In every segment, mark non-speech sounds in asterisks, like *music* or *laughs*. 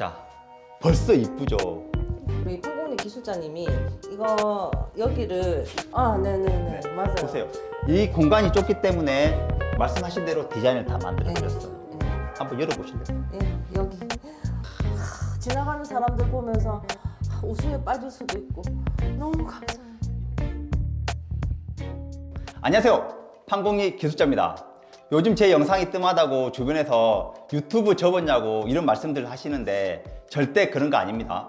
자, 벌써 이쁘죠? 우리 풍공리 기술자님이 이거 여기를 아 네네 네 맞아요. 보세요. 이 공간이 좁기 때문에 말씀하신 대로 디자인을 다 만들어 드렸어요. 네, 한번 열어보실래요? 예, 여기 하, 지나가는 사람들 보면서 하, 웃음에 빠질 수도 있고 너무 감사해요. 안녕하세요. 판공리 기술자입니다. 요즘 제 영상이 뜸하다고 주변에서 유튜브 접었냐고 이런 말씀들 하시는데 절대 그런 거 아닙니다.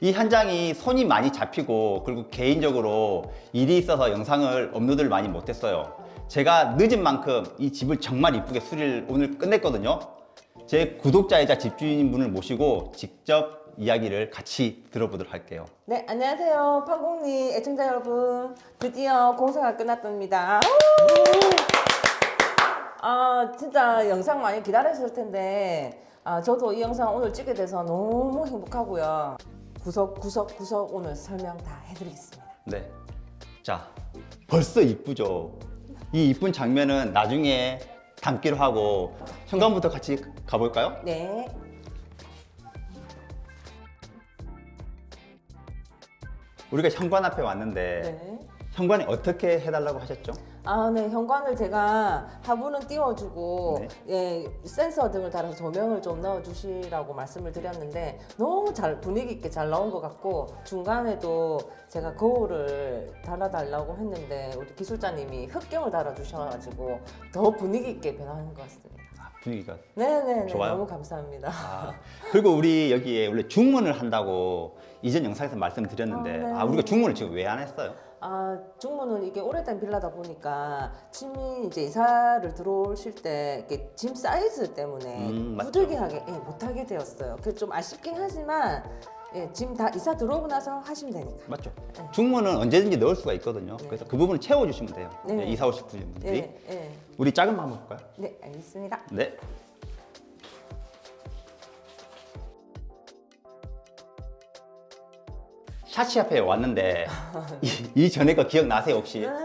이 현장이 손이 많이 잡히고 그리고 개인적으로 일이 있어서 영상을 업로드를 많이 못했어요. 제가 늦은 만큼 이 집을 정말 이쁘게 수리를 오늘 끝냈거든요. 제 구독자이자 집주인분을 모시고 직접 이야기를 같이 들어보도록 할게요. 네 안녕하세요 판공리 애청자 여러분 드디어 공사가 끝났답니다. 아 진짜 영상 많이 기다리셨을 텐데 아, 저도 이 영상 오늘 찍게 돼서 너무 행복하고요. 구석 구석 구석 오늘 설명 다 해드리겠습니다. 네. 자, 벌써 이쁘죠? 이 이쁜 장면은 나중에 담기로 하고 현관부터 같이 가볼까요? 네. 우리가 현관 앞에 왔는데 네. 현관에 어떻게 해달라고 하셨죠? 아, 네. 현관을 제가 하부는 띄워주고, 네. 예, 센서 등을 달아서 조명을 좀 넣어주시라고 말씀을 드렸는데, 너무 잘, 분위기 있게 잘 나온 것 같고, 중간에도 제가 거울을 달아달라고 했는데, 우리 기술자님이 흑경을 달아주셔가지고, 더 분위기 있게 변하는 것 같습니다. 아, 분위기가. 네네네. 좋아요. 너무 감사합니다. 아, 그리고 우리 여기에 원래 중문을 한다고 이전 영상에서 말씀드렸는데, 아, 네. 아, 우리가 중문을 지금 왜 안 했어요? 아, 중문은 이게 오래된 빌라다 보니까 짐이 이제 이사를 들어오실 때 이게 짐 사이즈 때문에 음, 맞죠. 부득이하게 예, 못하게 되었어요. 그좀 아쉽긴 하지만 예, 짐 다 이사 들어오고 나서 하시면 되니까. 맞죠? 네. 중문은 언제든지 넣을 수가 있거든요. 네. 그래서 그 부분을 채워주시면 돼요. 네. 네, 이사 오실 분들이. 예, 예. 우리 작은 방 한번 볼까요? 네, 알겠습니다. 네. 샤치 앞에 왔는데 이, 이 전에 거 기억나세요 혹시? 아,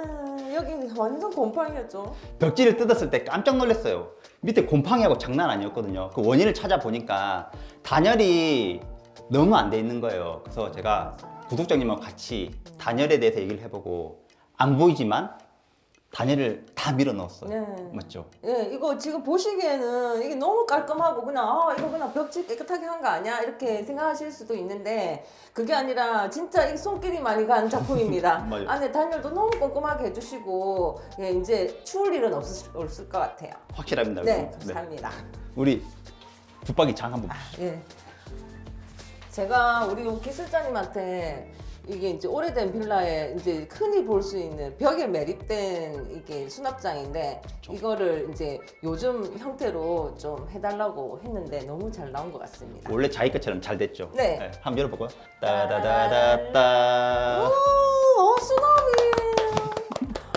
여기 완전 곰팡이였죠. 벽지를 뜯었을 때 깜짝 놀랐어요. 밑에 곰팡이하고 장난 아니었거든요. 그 원인을 찾아보니까 단열이 너무 안 돼 있는 거예요. 그래서 제가 구독자님하고 같이 단열에 대해서 얘기를 해보고 안 보이지만 단열을 다 밀어 넣었어요. 네. 맞죠? 예, 이거 지금 보시기에는 이게 너무 깔끔하고 그냥 아 이거 그냥 벽지 깨끗하게 한 거 아니야 이렇게 생각하실 수도 있는데 그게 아니라 진짜 이 손길이 많이 간 작품입니다. *laughs* 맞아요. 안에 단열도 너무 꼼꼼하게 해주시고 예, 이제 추울 일은 없을, 없을 것 같아요. 확실합니다. 네, 그럼. 감사합니다. 우리 붙박이 장 한번 보시죠. 예. 제가 우리 기술자님한테 이게 이제 오래된 빌라에 이제 흔히 볼 수 있는 벽에 매립된 이게 수납장인데 그렇죠. 이거를 이제 요즘 형태로 좀 해달라고 했는데 너무 잘 나온 것 같습니다. 원래 자기 것처럼 잘 됐죠? 네. 한번 열어볼까요? 따다다다따. 오, 어, 수납이.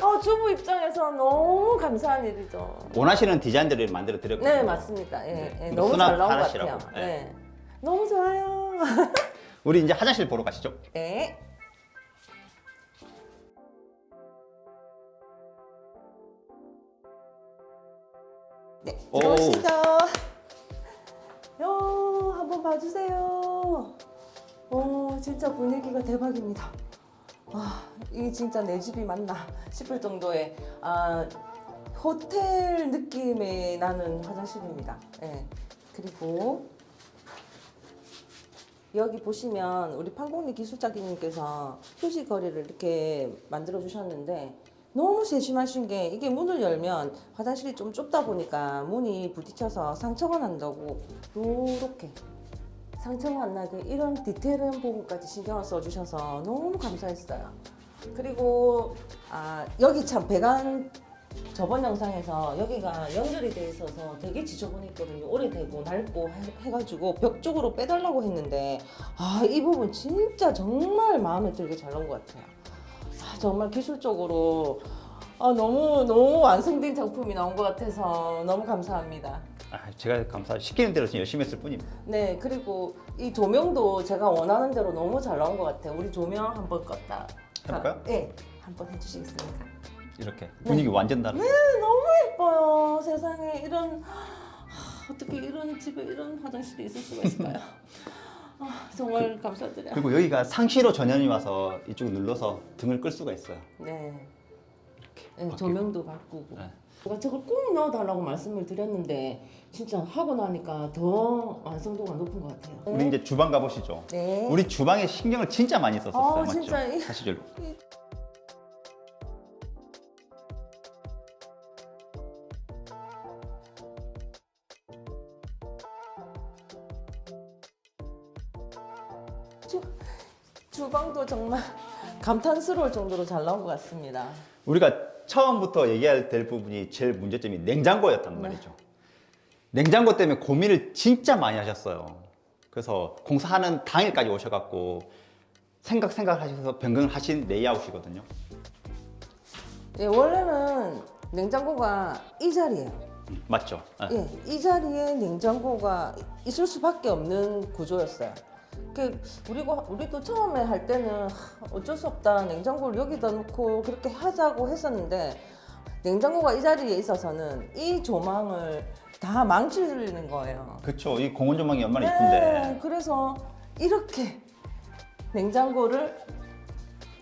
어, 주부 입장에서 너무 감사한 일이죠. 원하시는 디자인들을 만들어 드렸거든요. 네, 맞습니다. 예, 네. 예, 너무 수납 잘 나온 것 하나씩이라고. 같아요. 네. 네. 너무 좋아요. *laughs* 우리 이제 화장실 보러 가시죠. 네. 네, 오. 들어오시죠. 요, 한번 봐주세요. 오, 진짜 분위기가 대박입니다. 와, 이게 진짜 내 집이 맞나 싶을 정도의 아, 호텔 느낌이 나는 화장실입니다. 예. 그리고 여기 보시면 우리 판공리 기술자님께서 휴식 거리를 이렇게 만들어 주셨는데 너무 세심하신 게 이게 문을 열면 화장실이 좀 좁다 보니까 문이 부딪혀서 상처가 난다고 요렇게 상처가 안 나게 이런 디테일한 부분까지 신경을 써주셔서 너무 감사했어요. 그리고 아, 여기 참 배관 저번 영상에서 여기가 연결이 돼 있어서 되게 지저분했거든요. 오래되고 낡고 해, 가지고벽 쪽으로 빼달라고 했는데 아 이 부분 진짜 정말 마음에 들게 잘 나온 것 같아요. 아, 정말 기술적으로 아, 너무 너무 완성된 작품이 나온 것 같아서 너무 감사합니다. 아, 제가 감사 시키는 대로 지금 열심히 했을 뿐입니다. 네 그리고 이 조명도 제가 원하는 대로 너무 잘 나온 것 같아요. 우리 조명 한번 껐다. 해볼까요? 네, 한번 해주시겠습니까? 이렇게 분위기 완전 다르. 네, 너무 예뻐요. 세상에 이런 하, 어떻게 이런 집에 이런 화장실이 있을 수가 있을까요? *laughs* 아, 정말 감사드려요. 그리고 여기가 상시로 전원이 와서 이쪽 눌러서 등을 끌 수가 있어요. 네. 네, 조명도 바꾸고. 네. 제가 저걸 꼭 넣어달라고 말씀을 드렸는데 진짜 하고 나니까 더 완성도가 높은 것 같아요. 우리 이제 주방 가보시죠. 네. 우리 주방에 신경을 진짜 많이 썼었어요. 아, 맞죠? 진짜 이- 사실 주, 주방도 정말 *laughs* 감탄스러울 정도로 잘 나온 것 같습니다. 우리가 처음부터 얘기해야 될 부분이 제일 문제점이 냉장고였단 네. 말이죠. 냉장고 때문에 고민을 진짜 많이 하셨어요. 그래서 공사하는 당일까지 오셔갖고 생각 생각 하셔서 변경을 하신 레이아웃이거든요. 예, 원래는 냉장고가 이 자리예요. 음, 맞죠? 아, 예, 이 자리에 냉장고가 있을 수밖에 없는 구조였어요. 그 우리고 우리도 처음에 할 때는 하, 어쩔 수 없다 냉장고를 여기다 놓고 그렇게 하자고 했었는데 냉장고가 이 자리에 있어서는 이 조망을 다 망치는 거예요. 그쵸. 이 공원 조망이 얼마나 네, 이쁜데. 그래서 이렇게 냉장고를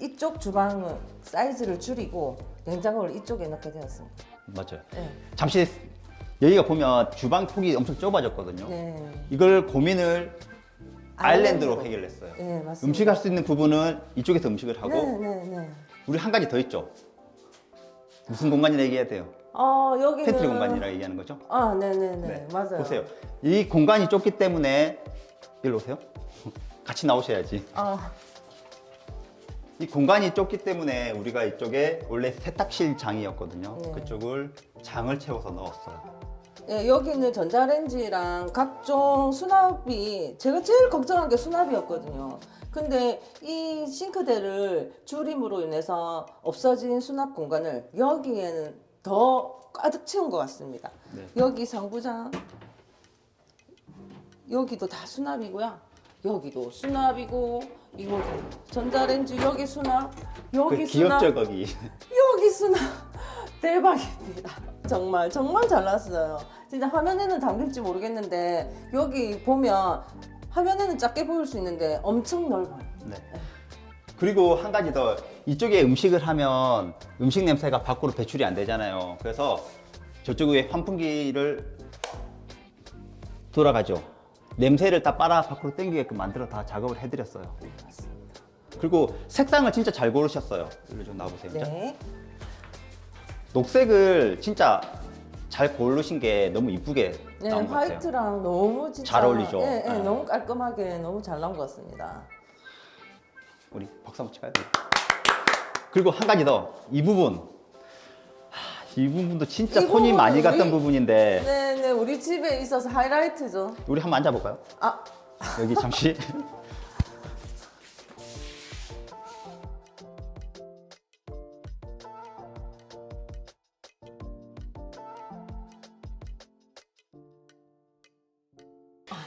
이쪽 주방은 사이즈를 줄이고 냉장고를 이쪽에 넣게 되었습니다. 맞아요. 네. 잠시 여기가 보면 주방 폭이 엄청 좁아졌거든요. 네. 이걸 고민을 아일랜드로 아일랜드로. 해결했어요. 네, 맞습니다. 음식할 수 있는 부분은 이쪽에서 음식을 하고 네, 네, 네. 우리 한 가지 더 있죠. 무슨 공간이라 얘기해야 돼요? 어, 여기는 팬트리 공간이라 얘기하는 거죠? 아, 네, 네, 네. 맞아요. 보세요. 이 공간이 좁기 때문에 일로 오세요. 같이 나오셔야지. 아, 이 공간이 좁기 때문에 우리가 이쪽에 원래 세탁실 장이었거든요. 네. 그쪽을 장을 채워서 넣었어요. 예, 여기는 전자레인지랑 각종 수납이 제가 제일 걱정한 게 수납이었거든요. 근데 이 싱크대를 줄임으로 인해서 없어진 수납 공간을 여기에는 더 가득 채운 것 같습니다. 네. 여기 상부장, 여기도 다 수납이고요. 여기도 수납이고, 이거 전자레인지 여기 수납, 여기 그 수납. 귀엽죠 거기. 여기 수납 대박입니다. 정말 정말 잘났어요. 진짜 화면에는 담길지 모르겠는데 여기 보면 화면에는 작게 보일 수 있는데 엄청 넓어요. 네. 그리고 한 가지 더 이쪽에 음식을 하면 음식 냄새가 밖으로 배출이 안 되잖아요. 그래서 저쪽 위에 환풍기를 돌아가죠. 냄새를 다 빨아 밖으로 당기게끔 만들어 다 작업을 해드렸어요. 그리고 색상을 진짜 잘 고르셨어요. 일로 좀 나와보세요. 자. 네. 녹색을 진짜 잘 고르신 게 너무 이쁘게 네, 나온 것 같아요. 화이트랑 너무 진짜 잘 어울리죠? 예, 예, 네. 너무 깔끔하게 너무 잘 나온 것 같습니다. 우리 박수 한번 칠까요? 그리고 한 가지 더 이 부분 하, 이 부분도 진짜 이 손이 부분은 많이 갔던 우리- 부분인데 네, 네, 우리 집에 있어서 하이라이트죠. 우리 한번 앉아볼까요? 아, 여기 잠시 *laughs*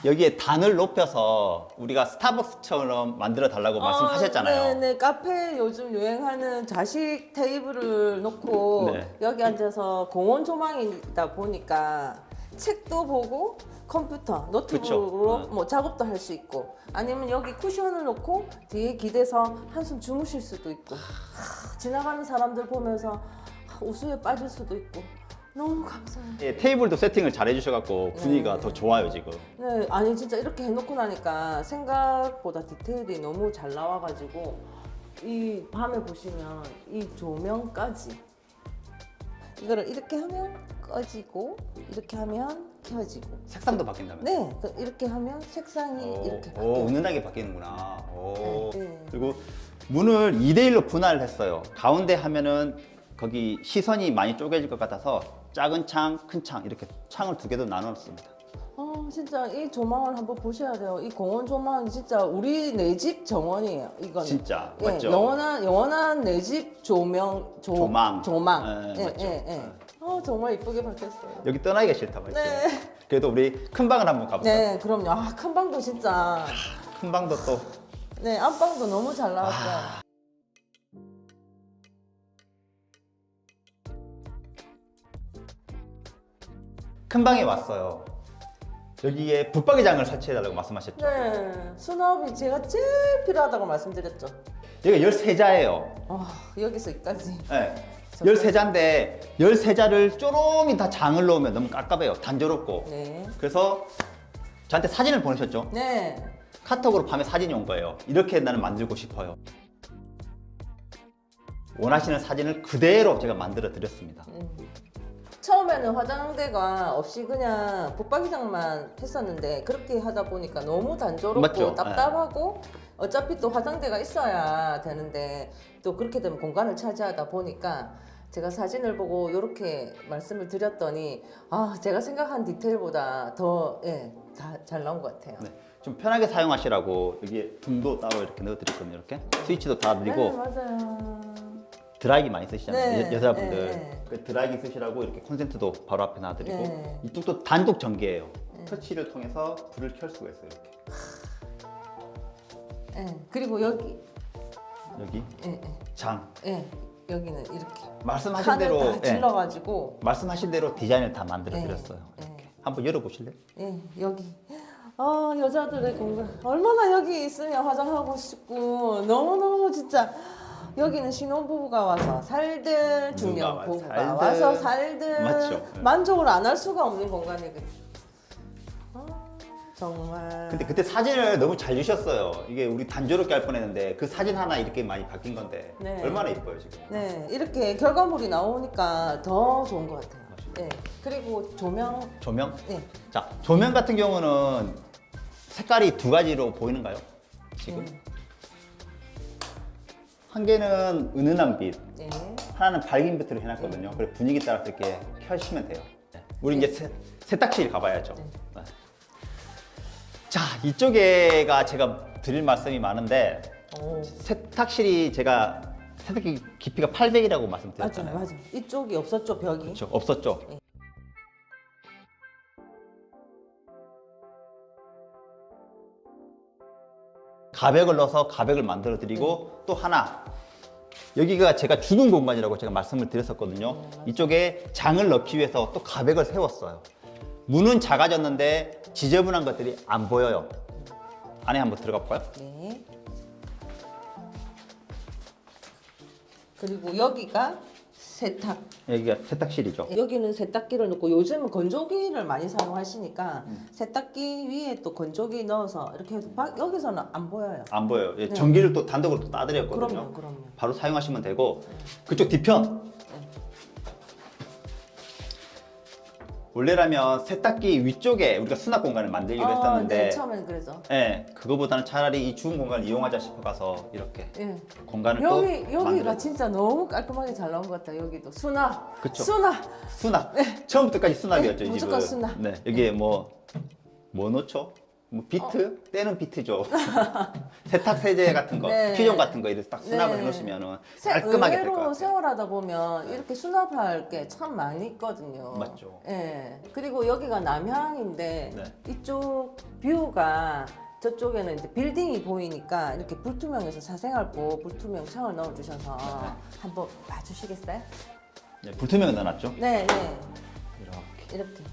여기에 단을 높여서 우리가 스타벅스처럼 만들어 달라고 말씀하셨잖아요. 네, 네. 카페 요즘 유행하는 좌식 테이블을 놓고 네. 여기 앉아서 공원 조망이다 보니까 책도 보고 컴퓨터, 노트북으로 그쵸. 뭐 작업도 할 수 있고 아니면 여기 쿠션을 놓고 뒤에 기대서 한숨 주무실 수도 있고 하, 지나가는 사람들 보면서 하, 우수에 빠질 수도 있고 너무 감사해요. 예, 테이블도 세팅을 잘 해주셔갖고 분위기가 네. 더 좋아요 지금. 네, 아니 진짜 이렇게 해놓고 나니까 생각보다 디테일이 너무 잘 나와가지고 이 밤에 보시면 이 조명까지 이거를 이렇게 하면 꺼지고 이렇게 하면 켜지고 색상도 바뀐다면. 네, 그 이렇게 하면 색상이 오, 이렇게 오, 바뀌어요. 은은하게 바뀌는구나. 오. 네, 네. 그리고 문을 2대1로 분할을 했어요. 가운데 하면은 거기 시선이 많이 쪼개질 것 같아서 작은 창, 큰 창 이렇게 창을 두 개도 나눴습니다. 아 진짜 이 조망을 한번 보셔야 돼요. 이 공원 조망이 진짜 우리 내 집 정원이에요. 이거는. 진짜 예, 맞죠? 영원한 영원한 내 집 조명 조, 조망. 조망. 예, 맞죠. 예. 어 정말 이쁘게 바뀌었어요. 여기 떠나기가 싫다 맞죠? 네. 그래도 우리 큰 방을 한번 가볼까요? 네, 그럼요. 아, 큰 방도 진짜. 큰 방도 또 네, 안방도 너무 잘 나왔어요. 큰 방에 왔어요. 여기에 붙박이장을 설치해달라고 말씀하셨죠. 네, 수납이 제가 제일 필요하다고 말씀드렸죠. 여기가 13자예요. 아, 여기서 여기까지. 네. 13자인데 13자를 쪼로미 다 장을 넣으면 너무 깝깝해요. 단조롭고. 네. 그래서 저한테 사진을 보내셨죠. 네. 카톡으로 밤에 사진이 온 거예요. 이렇게 나는 만들고 싶어요. 원하시는 사진을 그대로 제가 만들어 드렸습니다. 음. 처음에는 화장대가 없이 그냥 붙박이장만 했었는데 그렇게 하다 보니까 너무 단조롭고 맞죠? 네. 답답하고 어차피 또 화장대가 있어야 되는데 또 그렇게 되면 공간을 차지하다 보니까 제가 사진을 보고 이렇게 말씀을 드렸더니 아 제가 생각한 디테일보다 더예잘 나온 것 같아요. 네. 좀 편하게 사용하시라고 여기에 등도 따로 이렇게 넣어드렸거든요. 이렇게 스위치도 다 드리고 네, 맞아요. 드라이기 많이 쓰시잖아요. 네, 여, 자분들 네, 네. 그 드라이기 쓰시라고 이렇게 콘센트도 바로 앞에 놔드리고 네. 이쪽도 단독 전기예요. 네. 터치를 통해서 불을 켤 수가 있어요. 이렇게 예, 그리고 여기 여기 예, 예, 장 예, 여기는 이렇게 말씀하신 칸을 대로 다 예, 질러가지고 말씀하신 대로 디자인을 다 만들어 네, 드렸어요. 네. 이렇게 한번 열어보실래요? 예, 여기. 아, 여자들의 공간. 얼마나 여기 있으면 화장하고 싶고, 너무너무 진짜. 여기는 신혼부부가 와서 살들, 중년 와서 부부가 살들. 와서 살들. 맞죠. 네. 만족을 안 할 수가 없는 공간이거든요. 아, 정말. 근데 그때 사진을 너무 잘 주셨어요. 이게 우리 단조롭게 할 뻔했는데 그 사진 하나 이렇게 많이 바뀐 건데 네. 얼마나 이뻐요 지금. 네, 이렇게 결과물이 나오니까 더 좋은 것 같아요. 네, 그리고 조명. 조명? 네, 자 조명 같은 경우는 색깔이 두 가지로 보이는가요? 지금 네. 한 개는 은은한 빛, 네. 하나는 밝은 빛으로 해놨거든요. 그래 분위기 따라서 이렇게 켜시면 돼요. 네. 우리 이제 세, 세탁실 가봐야죠. 네. 네. 자 이쪽에가 제가 드릴 말씀이 많은데 오. 세탁실이 제가 세탁기 깊이가 800이라고 맞아요, 말씀드렸잖아요. 맞아요. 이쪽이 없었죠, 벽이. 그렇죠. 없었죠. 네. 가백을 넣어서 가백을 만들어 드리고 또 하나 여기가 제가 죽은 공간이라고 제가 말씀을 드렸었거든요. 네. 이쪽에 장을 넣기 위해서 또 가백을 세웠어요. 문은 작아졌는데 지저분한 것들이 안 보여요. 안에 한번 들어가 볼까요? 네. 그리고 여기가 세탁. 여기가 세탁실이죠. 여기는 세탁기를 넣고 요즘은 건조기를 많이 사용하시니까 음. 세탁기 위에 또 건조기 넣어서 이렇게 해도 바- 여기서는 안 보여요. 안 보여요. 예, 네. 전기를 또 단독으로 또 따드렸거든요. 그럼요, 그럼요. 바로 사용하시면 되고 그쪽 뒤편 원래라면 세탁기 위쪽에 우리가 수납 공간을 만들기로 아, 했었는데 네, 처음에는 그래서. 예, 그거보다는 차라리 이 죽은 공간을 이용하자 싶어 가서 이렇게 예. 공간을 여기 또 여기가 만들었 진짜 너무 깔끔하게 잘 나온 것 같다. 여기도 수납. 그쵸. 수납. 수납 처음부터까지 수납이었죠 네, 이 무조건 집은 수납. 네 여기에 뭐 뭐 넣죠? 뭐 비트? 때는 비트죠. *laughs* 세탁 세제 같은 거, 네. 퓨전 같은 거 이렇게 딱 수납을 네. 해놓으시면은 세- 깔끔하게 될 것 의외로 같아요. 세월하다 보면 이렇게 수납할 게 참 많이 있거든요. 맞죠. 예. 그리고 여기가 남향인데 네. 이쪽 뷰가 저쪽에는 이제 빌딩이 보이니까 이렇게 불투명해서 사생활고 불투명 창을 넣어주셔서 한번 봐주시겠어요? 네, 불투명을 넣어놨죠. 네, 네. 이렇게. 이렇게.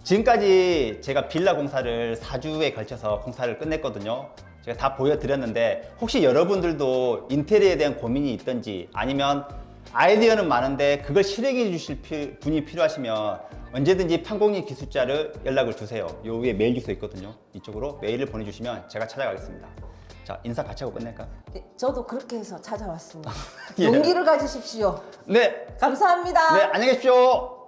예. 지금까지 제가 빌라 공사를 4주에 걸쳐서 공사를 끝냈거든요. 제가 다 보여드렸는데 혹시 여러분들도 인테리어에 대한 고민이 있던지 아니면 아이디어는 많은데 그걸 실행해 주실 피- 분이 필요하시면 언제든지 판공리 기술자를 연락을 주세요. 요 위에 메일 주소 있거든요. 이쪽으로 메일을 보내주시면 제가 찾아가겠습니다. 자 인사 같이 하고 끝낼까요? 예, 저도 그렇게 해서 찾아왔습니다. *laughs* 예. 용기를 가지십시오. 네, 감사합니다. 네 안녕히 계십시오.